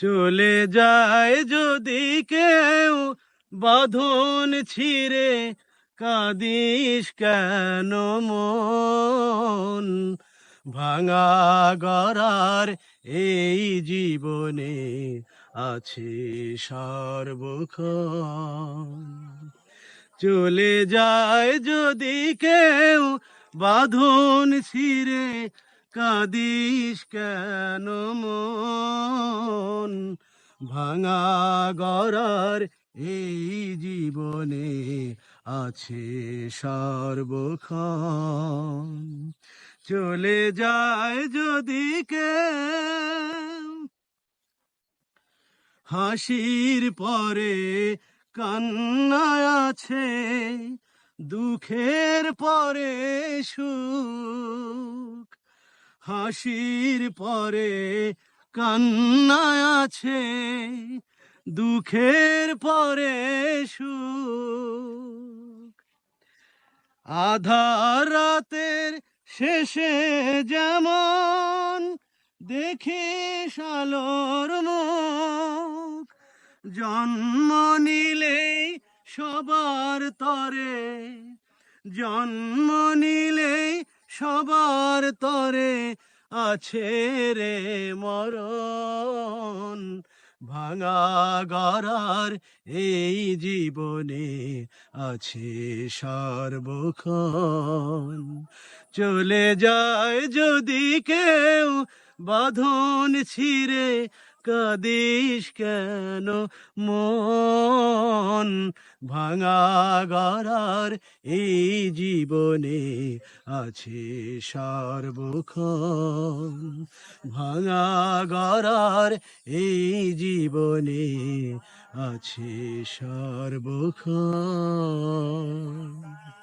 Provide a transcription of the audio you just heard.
চলে যায় যদি কেউ, বাঁধন ছিঁড়ে কাঁদিস কেন মন? ভাঙা গড়ার এই জীবনে আছে সর্বক্ষণ। চলে যায় যদি কেউ, বাঁধন ছিঁড়ে কাঁদিস কেন মন? ভাঙা গড়ার এই জীবনে আছে সর্বক্ষণ। চলে যায় যদি কে হাসির পরে কান্না আছে, দুঃখের পরে সুখ। হাসির পরে কান্না আছে, দুঃখের পরে সুখ। আধার রাতের শেষে যেমন দেখি সালোর মুখ, জন্ম নিলেই সবার তরে, জন্ম নিলেই সবার তরে আছে রে মরণ। ভাঙা গড়ার এই জীবনে আছে সর্বক্ষণ। চলে যায় যদি কেউ বাঁধন ছিঁড়ে কাদিস কেন? মন ভাঙা গড়ার এই জীবনে আছে সর্বক্ষণ। ভাঙা গড়ার এই জীবনে আছে সর্বক্ষণ।